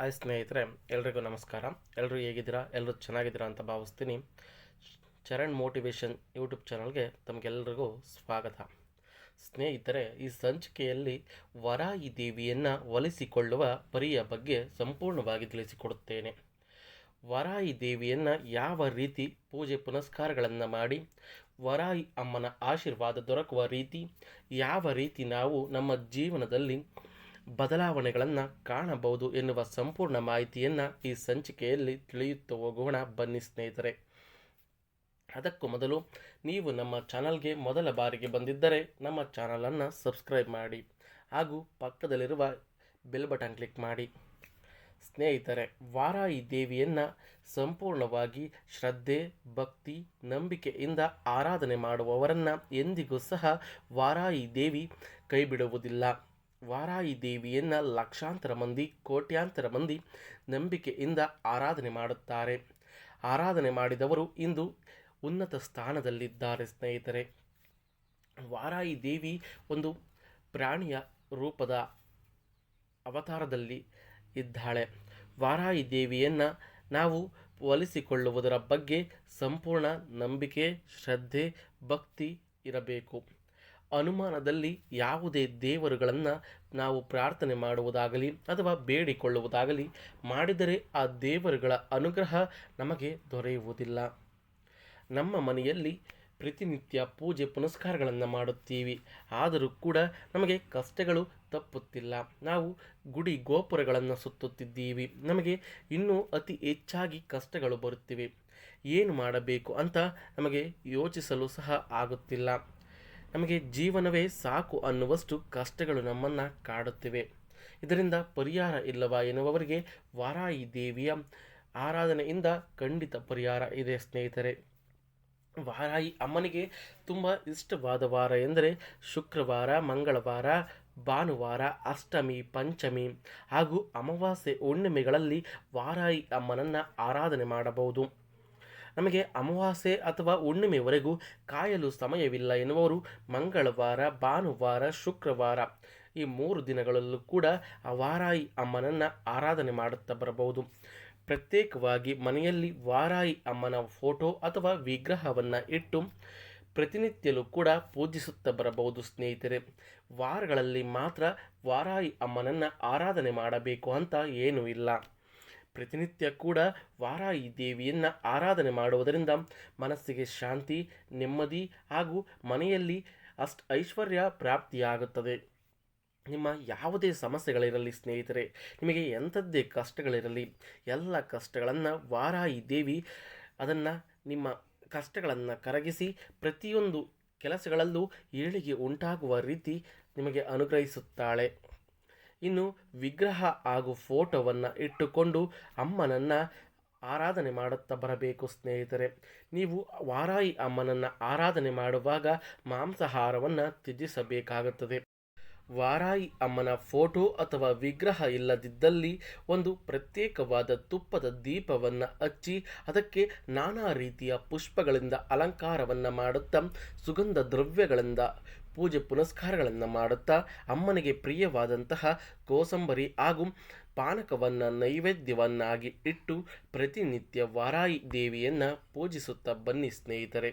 Hi ಸ್ನೇಹಿತರೆ, ಎಲ್ರಿಗೂ ನಮಸ್ಕಾರ. ಎಲ್ಲರೂ ಹೇಗಿದ್ದೀರಾ? ಎಲ್ಲರೂ ಚೆನ್ನಾಗಿದ್ದೀರಾ ಅಂತ ಭಾವಿಸ್ತೀನಿ. ಚರಣ್ ಮೋಟಿವೇಶನ್ ಯೂಟ್ಯೂಬ್ ಚಾನಲ್ಗೆ ತಮಗೆಲ್ಲರಿಗೂ ಸ್ವಾಗತ. ಸ್ನೇಹಿತರೆ, ಈ ಸಂಚಿಕೆಯಲ್ಲಿ ವರಾಯಿ ದೇವಿಯನ್ನು ಒಲಿಸಿಕೊಳ್ಳುವ ಪರಿಯ ಬಗ್ಗೆ ಸಂಪೂರ್ಣವಾಗಿ ತಿಳಿಸಿಕೊಡುತ್ತೇನೆ. ವರಾಯಿ ದೇವಿಯನ್ನು ಯಾವ ರೀತಿ ಪೂಜೆ ಪುನಸ್ಕಾರಗಳನ್ನು ಮಾಡಿ ವರಾಯಿ ಅಮ್ಮನ ಆಶೀರ್ವಾದ ದೊರಕುವ ರೀತಿ, ಯಾವ ರೀತಿ ನಾವು ನಮ್ಮ ಜೀವನದಲ್ಲಿ ಬದಲಾವಣೆಗಳನ್ನು ಕಾಣಬಹುದು ಎನ್ನುವ ಸಂಪೂರ್ಣ ಮಾಹಿತಿಯನ್ನು ಈ ಸಂಚಿಕೆಯಲ್ಲಿ ತಿಳಿಯುತ್ತಾ ಹೋಗೋಣ. ಬನ್ನಿ ಸ್ನೇಹಿತರೆ. ಅದಕ್ಕೂ ಮೊದಲು ನೀವು ನಮ್ಮ ಚಾನಲ್ಗೆ ಮೊದಲ ಬಾರಿಗೆ ಬಂದಿದ್ದರೆ ನಮ್ಮ ಚಾನಲನ್ನು ಸಬ್ಸ್ಕ್ರೈಬ್ ಮಾಡಿ ಹಾಗೂ ಪಕ್ಕದಲ್ಲಿರುವ ಬೆಲ್ ಬಟನ್ ಕ್ಲಿಕ್ ಮಾಡಿ. ಸ್ನೇಹಿತರೆ, ವಾರಾಯಿ ದೇವಿಯನ್ನು ಸಂಪೂರ್ಣವಾಗಿ ಶ್ರದ್ಧೆ, ಭಕ್ತಿ, ನಂಬಿಕೆಯಿಂದ ಆರಾಧನೆ ಮಾಡುವವರನ್ನು ಎಂದಿಗೂ ಸಹ ವಾರಾಯಿ ದೇವಿ ಕೈಬಿಡುವುದಿಲ್ಲ. ವಾರಾಯಿ ದೇವಿಯನ್ನು ಲಕ್ಷಾಂತರ ಮಂದಿ, ಕೋಟ್ಯಾಂತರ ಮಂದಿ ನಂಬಿಕೆಯಿಂದ ಆರಾಧನೆ ಮಾಡುತ್ತಾರೆ. ಆರಾಧನೆ ಮಾಡಿದವರು ಇಂದು ಉನ್ನತ ಸ್ಥಾನದಲ್ಲಿದ್ದಾರೆ ಸ್ನೇಹಿತರೆ. ವಾರಾಯಿ ದೇವಿ ಒಂದು ಪ್ರಾಣಿಯ ರೂಪದ ಅವತಾರದಲ್ಲಿ ಇದ್ದಾಳೆ. ವಾರಾಯಿ ದೇವಿಯನ್ನು ನಾವು ಒಲಿಸಿಕೊಳ್ಳುವುದರ ಬಗ್ಗೆ ಸಂಪೂರ್ಣ ನಂಬಿಕೆ, ಶ್ರದ್ಧೆ, ಭಕ್ತಿ ಇರಬೇಕು. ಅನುಮಾನದಲ್ಲಿ ಯಾವುದೇ ದೇವರುಗಳನ್ನು ನಾವು ಪ್ರಾರ್ಥನೆ ಮಾಡುವುದಾಗಲಿ ಅಥವಾ ಬೇಡಿಕೊಳ್ಳುವುದಾಗಲಿ ಮಾಡಿದರೆ ಆ ದೇವರುಗಳ ಅನುಗ್ರಹ ನಮಗೆ ದೊರೆಯುವುದಿಲ್ಲ. ನಮ್ಮ ಮನೆಯಲ್ಲಿ ಪ್ರತಿನಿತ್ಯ ಪೂಜೆ ಪುನಸ್ಕಾರಗಳನ್ನು ಮಾಡುತ್ತೀವಿ. ಆದರೂ ಕೂಡ ನಮಗೆ ಕಷ್ಟಗಳು ತಪ್ಪುತ್ತಿಲ್ಲ. ನಾವು ಗುಡಿ ಗೋಪುರಗಳನ್ನು ಸುತ್ತುತ್ತಿದ್ದೀವಿ. ನಮಗೆ ಇನ್ನೂ ಅತಿ ಹೆಚ್ಚಾಗಿ ಕಷ್ಟಗಳು ಬರುತ್ತಿವೆ. ಏನು ಮಾಡಬೇಕು ಅಂತ ನಮಗೆ ಯೋಚಿಸಲು ಸಹ ಆಗುತ್ತಿಲ್ಲ. ನಮಗೆ ಜೀವನವೇ ಸಾಕು ಅನ್ನುವಷ್ಟು ಕಷ್ಟಗಳು ನಮ್ಮನ್ನು ಕಾಡುತ್ತಿವೆ. ಇದರಿಂದ ಪರಿಹಾರ ಇಲ್ಲವಾ ಎನ್ನುವವರಿಗೆ ವಾರಾಯಿ ದೇವಿಯ ಆರಾಧನೆಯಿಂದ ಖಂಡಿತ ಪರಿಹಾರ ಇದೆ, ಸ್ನೇಹಿತರೆ. ವಾರಾಯಿ ಅಮ್ಮನಿಗೆ ತುಂಬ ಇಷ್ಟವಾದ ವಾರ ಎಂದರೆ ಶುಕ್ರವಾರ, ಮಂಗಳವಾರ, ಭಾನುವಾರ, ಅಷ್ಟಮಿ, ಪಂಚಮಿ ಹಾಗೂ ಅಮಾವಾಸ್ಯೆ ಹುಣ್ಣಿಮೆಗಳಲ್ಲಿ ವಾರಾಯಿ ಅಮ್ಮನನ್ನು ಆರಾಧನೆ ಮಾಡಬಹುದು. ನಮಗೆ ಅಮಾವಾಸ್ಯೆ ಅಥವಾ ಹುಣ್ಣಿಮೆವರೆಗೂ ಕಾಯಲು ಸಮಯವಿಲ್ಲ ಎನ್ನುವರು ಮಂಗಳವಾರ, ಭಾನುವಾರ, ಶುಕ್ರವಾರ. ಈ ಮೂರು ದಿನಗಳಲ್ಲೂ ಕೂಡ ವಾರಾಯಿ ಅಮ್ಮನನ್ನು ಆರಾಧನೆ ಮಾಡುತ್ತಾ ಬರಬಹುದು. ಪ್ರತ್ಯೇಕವಾಗಿ ಮನೆಯಲ್ಲಿ ವಾರಾಯಿ ಅಮ್ಮನ ಫೋಟೋ ಅಥವಾ ವಿಗ್ರಹವನ್ನು ಇಟ್ಟು ಪ್ರತಿನಿತ್ಯಲೂ ಕೂಡ ಪೂಜಿಸುತ್ತಾ ಬರಬಹುದು ಸ್ನೇಹಿತರೆ. ವಾರಗಳಲ್ಲಿ ಮಾತ್ರ ವಾರಾಯಿ ಅಮ್ಮನನ್ನು ಆರಾಧನೆ ಮಾಡಬೇಕು ಅಂತ ಏನೂ ಇಲ್ಲ. ಪ್ರತಿನಿತ್ಯ ಕೂಡ ವಾರಾಯಿ ದೇವಿಯನ್ನು ಆರಾಧನೆ ಮಾಡುವುದರಿಂದ ಮನಸ್ಸಿಗೆ ಶಾಂತಿ, ನೆಮ್ಮದಿ ಹಾಗೂ ಮನೆಯಲ್ಲಿ ಅಷ್ಟು ಐಶ್ವರ್ಯ ಪ್ರಾಪ್ತಿಯಾಗುತ್ತದೆ. ನಿಮ್ಮ ಯಾವುದೇ ಸಮಸ್ಯೆಗಳಿರಲಿ ಸ್ನೇಹಿತರೆ, ನಿಮಗೆ ಎಂಥದ್ದೇ ಕಷ್ಟಗಳಿರಲಿ, ಎಲ್ಲ ಕಷ್ಟಗಳನ್ನು ವಾರಾಯಿ ದೇವಿ ಅದನ್ನು ನಿಮ್ಮ ಕಷ್ಟಗಳನ್ನು ಕರಗಿಸಿ ಪ್ರತಿಯೊಂದು ಕೆಲಸಗಳಲ್ಲೂ ಏಳಿಗೆ ಉಂಟಾಗುವ ರೀತಿ ನಿಮಗೆ ಅನುಗ್ರಹಿಸುತ್ತಾಳೆ. ಇನ್ನು ವಿಗ್ರಹ ಹಾಗೂ ಫೋಟೋವನ್ನು ಇಟ್ಟುಕೊಂಡು ಅಮ್ಮನನ್ನು ಆರಾಧನೆ ಮಾಡುತ್ತಾ ಬರಬೇಕು ಸ್ನೇಹಿತರೆ. ನೀವು ವಾರಾಯಿ ಅಮ್ಮನನ್ನು ಆರಾಧನೆ ಮಾಡುವಾಗ ಮಾಂಸಾಹಾರವನ್ನು ತ್ಯಜಿಸಬೇಕಾಗುತ್ತದೆ. ವಾರಾಯಿ ಅಮ್ಮನ ಫೋಟೋ ಅಥವಾ ವಿಗ್ರಹ ಇಲ್ಲದಿದ್ದಲ್ಲಿ ಒಂದು ಪ್ರತ್ಯೇಕವಾದ ತುಪ್ಪದ ದೀಪವನ್ನು ಹಚ್ಚಿ ಅದಕ್ಕೆ ನಾನಾ ರೀತಿಯ ಪುಷ್ಪಗಳಿಂದ ಅಲಂಕಾರವನ್ನು ಮಾಡುತ್ತಾ ಸುಗಂಧ ದ್ರವ್ಯಗಳಿಂದ ಪೂಜೆ ಪುನಸ್ಕಾರಗಳನ್ನು ಮಾಡುತ್ತಾ ಅಮ್ಮನಿಗೆ ಪ್ರಿಯವಾದಂತಹ ಕೋಸಂಬರಿ ಹಾಗೂ ಪಾನಕವನ್ನು ನೈವೇದ್ಯವನ್ನಾಗಿ ಇಟ್ಟು ಪ್ರತಿನಿತ್ಯ ವಾರಾಯಿ ದೇವಿಯನ್ನು ಪೂಜಿಸುತ್ತಾ ಬನ್ನಿ ಸ್ನೇಹಿತರೆ.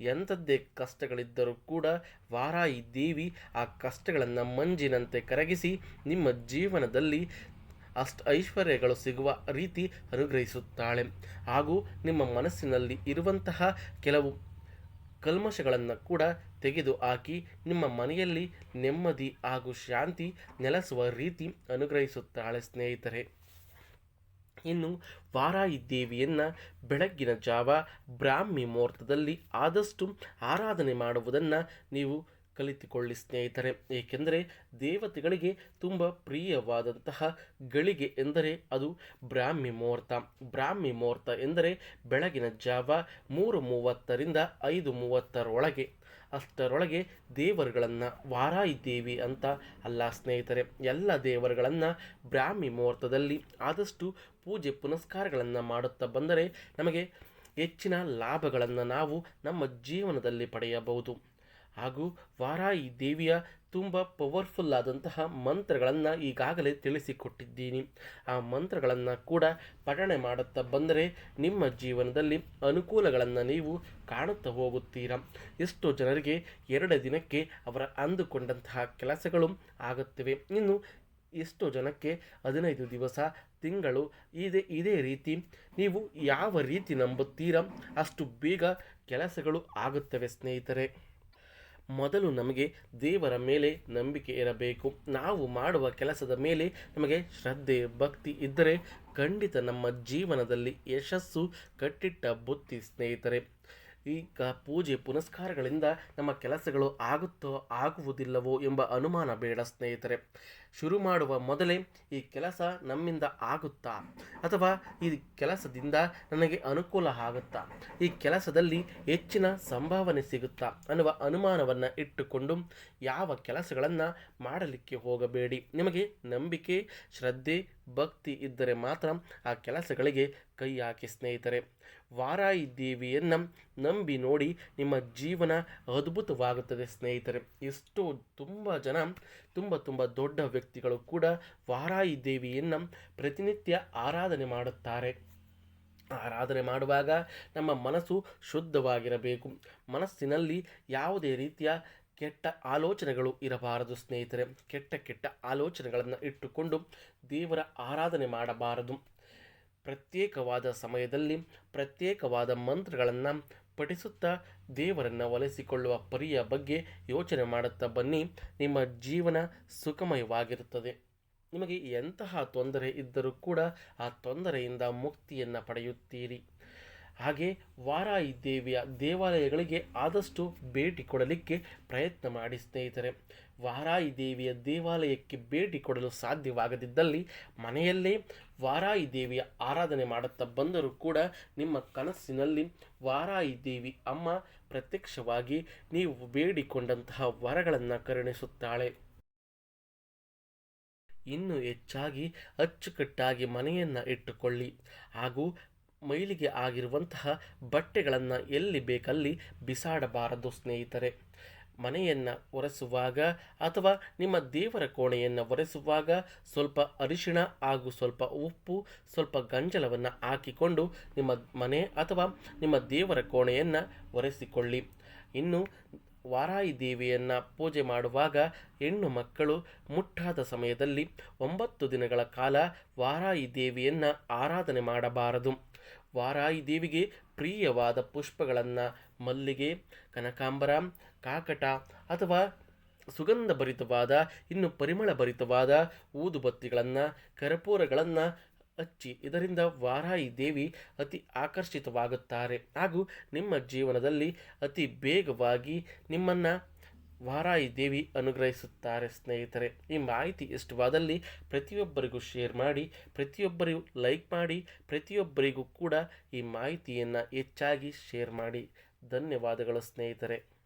ಎಂಥದ್ದೇ ಕಷ್ಟಗಳಿದ್ದರೂ ಕೂಡ ವಾರಾಯಿ ದೇವಿ ಆ ಕಷ್ಟಗಳನ್ನು ಮಂಜಿನಂತೆ ಕರಗಿಸಿ ನಿಮ್ಮ ಜೀವನದಲ್ಲಿ ಅಷ್ಟು ಐಶ್ವರ್ಯಗಳು ಸಿಗುವ ರೀತಿ ಅನುಗ್ರಹಿಸುತ್ತಾಳೆ. ಹಾಗೂ ನಿಮ್ಮ ಮನಸ್ಸಿನಲ್ಲಿ ಇರುವಂತಹ ಕೆಲವು ಕಲ್ಮಶಗಳನ್ನು ಕೂಡ ತೆಗೆದು ಹಾಕಿ ನಿಮ್ಮ ಮನೆಯಲ್ಲಿ ನೆಮ್ಮದಿ ಹಾಗೂ ಶಾಂತಿ ನೆಲೆಸುವ ರೀತಿ ಅನುಗ್ರಹಿಸುತ್ತಾಳೆ ಸ್ನೇಹಿತರೆ. ಇನ್ನು ವಾರಾಯಿ ದೇವಿಯನ್ನು ಬೆಳಗ್ಗಿನ ಜಾವ ಬ್ರಾಹ್ಮಿ ಮುಹೂರ್ತದಲ್ಲಿ ಆದಷ್ಟು ಆರಾಧನೆ ಮಾಡುವುದನ್ನು ನೀವು ಕಲಿತುಕೊಳ್ಳಿ ಸ್ನೇಹಿತರೆ. ಏಕೆಂದರೆ ದೇವತೆಗಳಿಗೆ ತುಂಬ ಪ್ರಿಯವಾದಂತಹ ಗಳಿಗೆ ಎಂದರೆ ಅದು ಬ್ರಾಹ್ಮಿ ಮುಹೂರ್ತ. ಬ್ರಾಹ್ಮಿ ಮುಹೂರ್ತ ಎಂದರೆ ಬೆಳಗಿನ ಜಾವ ಮೂರು ಮೂವತ್ತರಿಂದ ಐದು ಮೂವತ್ತರೊಳಗೆ ಅಷ್ಟರೊಳಗೆ ದೇವರುಗಳನ್ನು ವಾರಾಯಿ ದೇವಿ ಅಂತ ಅಲ್ಲ ಸ್ನೇಹಿತರೆ. ಎಲ್ಲ ದೇವರುಗಳನ್ನು ಬ್ರಾಹ್ಮಿ ಮುಹೂರ್ತದಲ್ಲಿ ಆದಷ್ಟು ಪೂಜೆ ಪುನಸ್ಕಾರಗಳನ್ನು ಮಾಡುತ್ತಾ ಬಂದರೆ ನಮಗೆ ಹೆಚ್ಚಿನ ಲಾಭಗಳನ್ನು ನಾವು ನಮ್ಮ ಜೀವನದಲ್ಲಿ ಪಡೆಯಬಹುದು. ಹಾಗೂ ವಾರಾಯಿ ದೇವಿಯ ತುಂಬ ಪವರ್ಫುಲ್ ಆದಂತಹ ಮಂತ್ರಗಳನ್ನು ಈಗಾಗಲೇ ತಿಳಿಸಿಕೊಟ್ಟಿದ್ದೀನಿ. ಆ ಮಂತ್ರಗಳನ್ನು ಕೂಡ ಪಠಣೆ ಮಾಡುತ್ತಾ ಬಂದರೆ ನಿಮ್ಮ ಜೀವನದಲ್ಲಿ ಅನುಕೂಲಗಳನ್ನು ನೀವು ಕಾಣುತ್ತಾ ಹೋಗುತ್ತೀರಾ? ಎಷ್ಟೋ ಜನರಿಗೆ ಎರಡು ದಿನಕ್ಕೆ ಅವರ ಅಂದುಕೊಂಡಂತಹ ಕೆಲಸಗಳು ಆಗುತ್ತವೆ. ಇನ್ನು ಎಷ್ಟೋ ಜನಕ್ಕೆ ಹದಿನೈದು ದಿವಸ, ತಿಂಗಳು ಇದೇ ಇದೇ ರೀತಿ ನೀವು ಯಾವ ರೀತಿ ನಂಬುತ್ತೀರಾ? ಅಷ್ಟು ಬೇಗ ಕೆಲಸಗಳು ಆಗುತ್ತವೆ ಸ್ನೇಹಿತರೆ. ಮೊದಲು ನಮಗೆ ದೇವರ ಮೇಲೆ ನಂಬಿಕೆ ಇರಬೇಕು. ನಾವು ಮಾಡುವ ಕೆಲಸದ ಮೇಲೆ ನಮಗೆ ಶ್ರದ್ಧೆ, ಭಕ್ತಿ ಇದ್ದರೆ ಖಂಡಿತ ನಮ್ಮ ಜೀವನದಲ್ಲಿ ಯಶಸ್ಸು, ಕಟ್ಟಿಟ್ಟ ಬುತ್ತಿ ಸ್ನೇಹಿತರೆ. ಈಗ ಪೂಜೆ ಪುನಸ್ಕಾರಗಳಿಂದ ನಮ್ಮ ಕೆಲಸಗಳು ಆಗುತ್ತೋ, ಆಗುವುದಿಲ್ಲವೋ ಎಂಬ ಅನುಮಾನ ಬೇಡ ಸ್ನೇಹಿತರೆ. ಶುರು ಮಾಡುವ ಮೊದಲೇ ಈ ಕೆಲಸ ನಮ್ಮಿಂದ ಆಗುತ್ತಾ? ಅಥವಾ ಈ ಕೆಲಸದಿಂದ ನನಗೆ ಅನುಕೂಲ ಆಗುತ್ತಾ? ಈ ಕೆಲಸದಲ್ಲಿ ಹೆಚ್ಚಿನ ಸಂಭಾವನೆ ಸಿಗುತ್ತಾ? ಅನ್ನುವ ಅನುಮಾನವನ್ನು ಇಟ್ಟುಕೊಂಡು ಯಾವ ಕೆಲಸಗಳನ್ನು ಮಾಡಲಿಕ್ಕೆ ಹೋಗಬೇಡಿ. ನಿಮಗೆ ನಂಬಿಕೆ, ಶ್ರದ್ಧೆ, ಭಕ್ತಿ ಇದ್ದರೆ ಮಾತ್ರ ಆ ಕೆಲಸಗಳಿಗೆ ಕೈ ಹಾಕಿ ಸ್ನೇಹಿತರೆ. ವಾರಾಯಿ ದೇವಿಯನ್ನು ನಂಬಿ ನೋಡಿ ನಿಮ್ಮ ಜೀವನ ಅದ್ಭುತವಾಗುತ್ತದೆ ಸ್ನೇಹಿತರೆ. ಎಷ್ಟೋ ತುಂಬ ಜನ, ತುಂಬ ತುಂಬ ದೊಡ್ಡ ವ್ಯಕ್ತಿಗಳು ಕೂಡ ವಾರಾಯಿ ದೇವಿಯನ್ನು ಪ್ರತಿನಿತ್ಯ ಆರಾಧನೆ ಮಾಡುತ್ತಾರೆ. ಆರಾಧನೆ ಮಾಡುವಾಗ ನಮ್ಮ ಮನಸ್ಸು ಶುದ್ಧವಾಗಿರಬೇಕು. ಮನಸ್ಸಿನಲ್ಲಿ ಯಾವುದೇ ರೀತಿಯ ಕೆಟ್ಟ ಆಲೋಚನೆಗಳು ಇರಬಾರದು ಸ್ನೇಹಿತರೆ. ಕೆಟ್ಟ ಕೆಟ್ಟ ಆಲೋಚನೆಗಳನ್ನು ಇಟ್ಟುಕೊಂಡು ದೇವರ ಆರಾಧನೆ ಮಾಡಬಾರದು. ಪ್ರತ್ಯೇಕವಾದ ಸಮಯದಲ್ಲಿ ಪ್ರತ್ಯೇಕವಾದ ಮಂತ್ರಗಳನ್ನು ಪಠಿಸುತ್ತಾ ದೇವರನ್ನು ಒಲಿಸಿಕೊಳ್ಳುವ ಪರಿಯ ಬಗ್ಗೆ ಯೋಚನೆ ಮಾಡುತ್ತಾ ಬನ್ನಿ. ನಿಮ್ಮ ಜೀವನ ಸುಖಮಯವಾಗಿರುತ್ತದೆ. ನಿಮಗೆ ಎಂತಹ ತೊಂದರೆ ಇದ್ದರೂ ಕೂಡ ಆ ತೊಂದರೆಯಿಂದ ಮುಕ್ತಿಯನ್ನು ಪಡೆಯುತ್ತೀರಿ. ಹಾಗೆ ವಾರಾಯಿ ದೇವಿಯ ದೇವಾಲಯಗಳಿಗೆ ಆದಷ್ಟು ಭೇಟಿ ಕೊಡಲಿಕ್ಕೆ ಪ್ರಯತ್ನ ಮಾಡಿ ಸ್ನೇಹಿತರೆ. ವಾರಾಯಿ ದೇವಿಯ ದೇವಾಲಯಕ್ಕೆ ಭೇಟಿ ಕೊಡಲು ಸಾಧ್ಯವಾಗದಿದ್ದಲ್ಲಿ ಮನೆಯಲ್ಲೇ ವಾರಾಯಿ ದೇವಿಯ ಆರಾಧನೆ ಮಾಡುತ್ತಾ ಬಂದರೂ ಕೂಡ ನಿಮ್ಮ ಕನಸಿನಲ್ಲಿ ವಾರಾಯಿ ದೇವಿ ಅಮ್ಮ ಪ್ರತ್ಯಕ್ಷವಾಗಿ ನೀವು ಬೇಡಿಕೊಂಡಂತಹ ವರಗಳನ್ನು ಕರುಣಿಸುತ್ತಾಳೆ. ಇನ್ನು ಹೆಚ್ಚಾಗಿ ಅಚ್ಚುಕಟ್ಟಾಗಿ ಮನೆಯನ್ನು ಇಟ್ಟುಕೊಳ್ಳಿ. ಹಾಗೂ ಮೈಲಿಗೆ ಆಗಿರುವಂತಹ ಬಟ್ಟೆಗಳನ್ನು ಎಲ್ಲಿ ಬೇಕಲ್ಲಿ ಬಿಸಾಡಬಾರದು ಸ್ನೇಹಿತರೆ. ಮನೆಯನ್ನು ಒರೆಸುವಾಗ ಅಥವಾ ನಿಮ್ಮ ದೇವರ ಕೋಣೆಯನ್ನು ಒರೆಸುವಾಗ ಸ್ವಲ್ಪ ಅರಿಶಿಣ ಹಾಗೂ ಸ್ವಲ್ಪ ಉಪ್ಪು, ಸ್ವಲ್ಪ ಗಂಜಲವನ್ನು ಹಾಕಿಕೊಂಡು ನಿಮ್ಮ ಮನೆ ಅಥವಾ ನಿಮ್ಮ ದೇವರ ಕೋಣೆಯನ್ನು ಒರೆಸಿಕೊಳ್ಳಿ. ಇನ್ನು ವಾರಾಯಿ ದೇವಿಯನ್ನು ಪೂಜೆ ಮಾಡುವಾಗ ಹೆಣ್ಣು ಮಕ್ಕಳು ಮುಟ್ಟಾದ ಸಮಯದಲ್ಲಿ ಒಂಬತ್ತು ದಿನಗಳ ಕಾಲ ವಾರಾಯಿ ದೇವಿಯನ್ನು ಆರಾಧನೆ ಮಾಡಬಾರದು. ವಾರಾಯಿ ದೇವಿಗೆ ಪ್ರಿಯವಾದ ಪುಷ್ಪಗಳನ್ನು ಮಲ್ಲಿಗೆ, ಕನಕಾಂಬರ, ಕಾಕಟ ಅಥವಾ ಸುಗಂಧ ಭರಿತವಾದ ಇನ್ನು ಪರಿಮಳ ಭರಿತವಾದ ಊದುಬತ್ತಿಗಳನ್ನು, ಕರ್ಪೂರಗಳನ್ನು ಹಚ್ಚಿ ಇದರಿಂದ ವಾರಾಯಿ ದೇವಿ ಅತಿ ಆಕರ್ಷಿತವಾಗುತ್ತಾರೆ. ಹಾಗೂ ನಿಮ್ಮ ಜೀವನದಲ್ಲಿ ಅತಿ ಬೇಗವಾಗಿ ನಿಮ್ಮನ್ನು ವಾರಾಯಿ ದೇವಿ ಅನುಗ್ರಹಿಸುತ್ತಾರೆ, ಸ್ನೇಹಿತರೆ. ಈ ಮಾಹಿತಿ ಇಷ್ಟವಾದಲ್ಲಿ ಪ್ರತಿಯೊಬ್ಬರಿಗೂ ಶೇರ್ ಮಾಡಿ, ಪ್ರತಿಯೊಬ್ಬರಿಗೂ ಲೈಕ್ ಮಾಡಿ, ಪ್ರತಿಯೊಬ್ಬರಿಗೂ ಕೂಡ ಈ ಮಾಹಿತಿಯನ್ನು ಹೆಚ್ಚಾಗಿ ಶೇರ್ ಮಾಡಿ. ಧನ್ಯವಾದಗಳು, ಸ್ನೇಹಿತರೆ.